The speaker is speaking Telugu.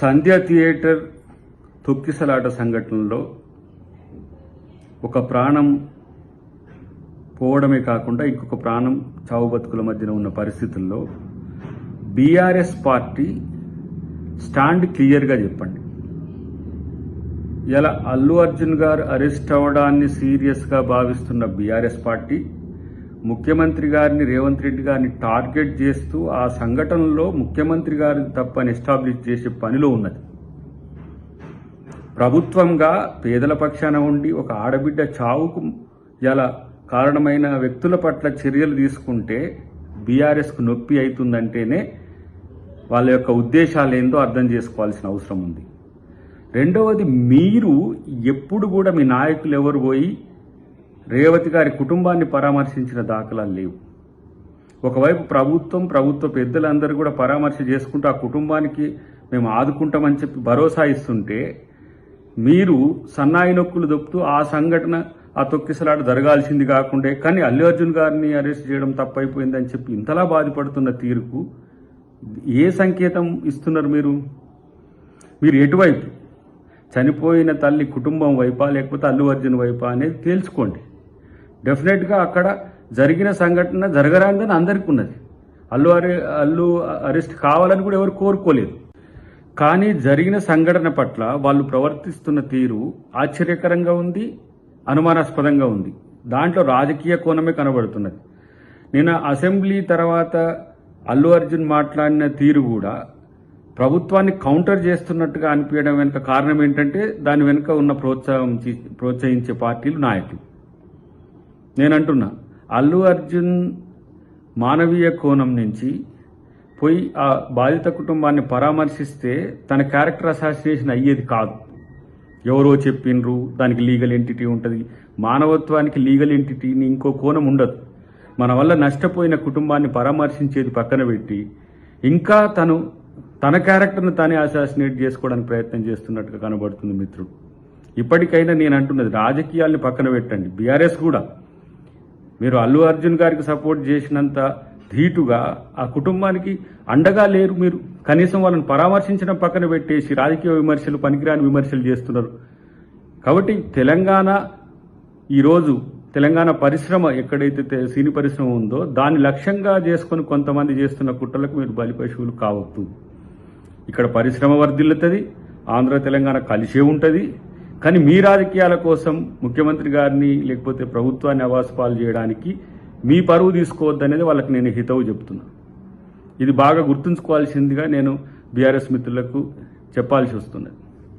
సంధ్య థియేటర్ తొక్కిసలాట సంఘటనలో ఒక ప్రాణం పోవడమే కాకుండా ఇంకొక ప్రాణం చావు బతుకుల మధ్యన ఉన్న పరిస్థితుల్లో బీఆర్ఎస్ పార్టీ స్టాండ్ క్లియర్గా చెప్పండి. ఇలా అల్లు అర్జున్ గారు అరెస్ట్ అవ్వడాన్ని సీరియస్గా భావిస్తున్న బీఆర్ఎస్ పార్టీ ముఖ్యమంత్రి గారిని రేవంత్ రెడ్డి గారిని టార్గెట్ చేస్తూ ఆ సంఘటనలో ముఖ్యమంత్రి గారిని తప్పని ఎస్టాబ్లిష్ చేసే పనిలో ఉన్నది. ప్రభుత్వంగా పేదల పక్షాన ఉండి ఒక ఆడబిడ్డ చావుకు ఇలా కారణమైన వ్యక్తుల పట్ల చర్యలు తీసుకుంటే బీఆర్ఎస్కు నొప్పి అవుతుందంటేనే వాళ్ళ యొక్క ఉద్దేశాలు ఏందో అర్థం చేసుకోవాల్సిన అవసరం ఉంది. రెండవది మీరు ఎప్పుడు కూడా మీ నాయకులు ఎవరు పోయి రేవతి గారి కుటుంబాన్ని పరామర్శించిన దాఖలాలు లేవు. ఒకవైపు ప్రభుత్వం ప్రభుత్వ పెద్దలందరూ కూడా పరామర్శ చేసుకుంటూ ఆ కుటుంబానికి మేము ఆదుకుంటామని చెప్పి భరోసా ఇస్తుంటే మీరు సన్నాయి నొక్కులు దొప్పుతూ ఆ సంఘటన ఆ తొక్కిసలాట జరగాల్సింది కాకుండా కానీ అల్లు అర్జున్ గారిని అరెస్ట్ చేయడం తప్పైపోయిందని చెప్పి ఇంతలా బాధపడుతున్న తీరుకు ఏ సంకేతం ఇస్తున్నారు మీరు? మీరు ఎటువైపు? చనిపోయిన తల్లి కుటుంబం వైపా లేకపోతే అల్లు అర్జున్ వైపా అనేది తేల్చుకోండి. డెఫినెట్గా అక్కడ జరిగిన సంఘటన జరగరాందని అందరికీ ఉన్నది. అల్లు అరె అల్లు అరెస్ట్ కావాలని కూడా ఎవరు కోరుకోలేదు. కానీ జరిగిన సంఘటన పట్ల వాళ్ళు ప్రవర్తిస్తున్న తీరు ఆశ్చర్యకరంగా ఉంది అనుమానాస్పదంగా ఉంది. దాంట్లో రాజకీయ కోణమే కనబడుతున్నది. నిన్న అసెంబ్లీ తర్వాత అల్లు అర్జున్ మాట్లాడిన తీరు కూడా ప్రభుత్వాన్ని కౌంటర్ చేస్తున్నట్టుగా అనిపించడం వెనుక కారణం ఏంటంటే దాని వెనుక ఉన్న ప్రోత్సాహం ప్రోత్సహించే పార్టీలు నాయకులు. నేను అంటున్నా అల్లు అర్జున్ మానవీయ కోణం నుంచి పోయి ఆ బాధిత కుటుంబాన్ని పరామర్శిస్తే తన క్యారెక్టర్ అసాసినేషన్ అయ్యేది కాదు. ఎవరో చెప్పిండ్రు దానికి లీగల్ ఎంటిటీ ఉంటుంది. మానవత్వానికి లీగల్ ఎంటిటీని ఇంకో కోణం ఉండదు. మన వల్ల నష్టపోయిన కుటుంబాన్ని పరామర్శించేది పక్కన పెట్టి ఇంకా తను తన క్యారెక్టర్ను తానే అసాసినేట్ చేసుకోవడానికి ప్రయత్నం చేస్తున్నట్టుగా కనబడుతుంది మిత్రుడు. ఇప్పటికైనా నేను అంటున్నది రాజకీయాల్ని పక్కన పెట్టండి. బీఆర్ఎస్ కూడా. మీరు అల్లు అర్జున్ గారికి సపోర్ట్ చేసినంత ధీటుగా ఆ కుటుంబానికి అండగా లేరు మీరు. కనీసం వాళ్ళని పరామర్శించడం పక్కన పెట్టేసి రాజకీయ విమర్శలు పనికిరాని విమర్శలు చేస్తున్నారు. కాబట్టి తెలంగాణ ఈరోజు తెలంగాణ పరిశ్రమ ఎక్కడైతే సినీ పరిశ్రమ ఉందో దాన్ని లక్ష్యంగా చేసుకొని కొంతమంది చేస్తున్న కుట్రలకు మీరు బలి పశువులు కావద్దు. ఇక్కడ పరిశ్రమ వర్ధిల్లుతుంది ఆంధ్ర తెలంగాణ కలిసే ఉంటుంది. కానీ మీ రాజకీయాల కోసం ముఖ్యమంత్రి గారిని లేకపోతే ప్రభుత్వాన్ని అవాసపాలు చేయడానికి మీ పరువు తీసుకోవద్దనేది వాళ్ళకి నేను హితవు చెప్తున్నా. ఇది బాగా గుర్తుంచుకోవాల్సిందిగా నేను బీఆర్ఎస్ మిత్రులకు చెప్పాల్సి వస్తున్నది